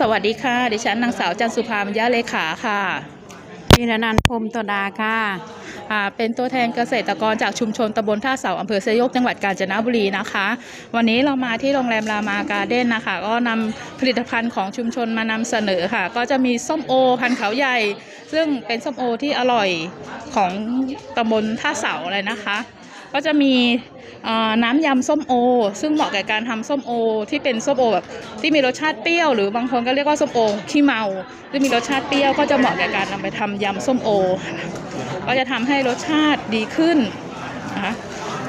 สวัสดีค่ะ ดิฉันนางสาวจันสุภามัญญาเลขาค่ะนิรนันท์พรหมตดาค่ะอ่าเป็นตัวแทนเกษตรกรจากชุมชนตำบลท่าเสาอำเภอเซโยกจังหวัดกาญจนบุรีนะคะ วันนี้เรามาที่โรงแรมรามาการ์เด้นนะคะ ก็นำผลิตภัณฑ์ของชุมชนมานำเสนอค่ะ ก็จะมีส้มโอพันธุ์เขาใหญ่ ซึ่งเป็นส้มโอที่อร่อยของตำบลท่าเสาเลยนะคะ ก็จะมีน้ำยำส้มโอ ซึ่งเหมาะกับการทำส้มโอ ที่เป็นส้มโอแบบที่มีรสชาติเปรี้ยวหรือบางคนก็เรียกว่าส้มโอขี้เมาที่มีรสชาติเปรี้ยวก็จะเหมาะกับการนำไปทำยำส้มโอ ก็จะทำให้รสชาติดีขึ้นนะคะ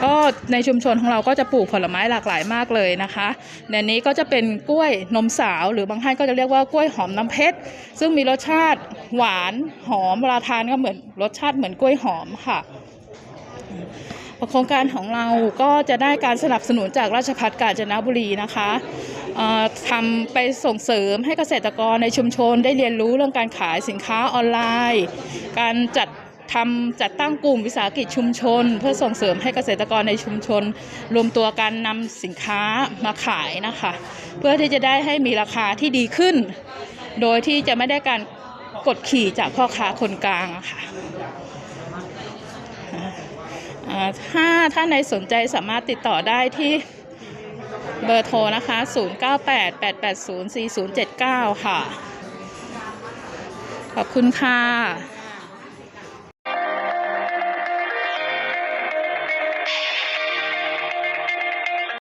ก็ในชุมชนของเราก็จะปลูกผลไม้หลากหลายมากเลยนะคะในนี้ก็จะเป็นกล้วยนมสาว หรือบางท่านก็จะเรียกว่ากล้วยหอมน้ำเพชร ซึ่งมีรสชาติหวานหอมเวลาทานก็เหมือนรสชาติเหมือนกล้วยหอมค่ะ โครงการของเราก็จะได้การสนับสนุนจากราชพัฒกาญจนบุรีนะคะทำไปส่งเสริมให้เกษตรกรในชุมชนได้เรียนรู้เรื่องการขายสินค้าออนไลน์ การจัดทำจัดตั้งกลุ่มวิสาหกิจชุมชน เพื่อส่งเสริมให้เกษตรกรในชุมชน รวมตัวกันนำสินค้ามาขายนะคะ เพื่อที่จะได้ให้มีราคาที่ดีขึ้น โดยที่จะไม่ได้การกดขี่จากพ่อค้าคนกลางะค่ะอ่า ถ้าท่านใดสนใจสามารถติดต่อได้ที่เบอร์โทรนะคะ 0988804079 ค่ะ ขอบคุณค่ะ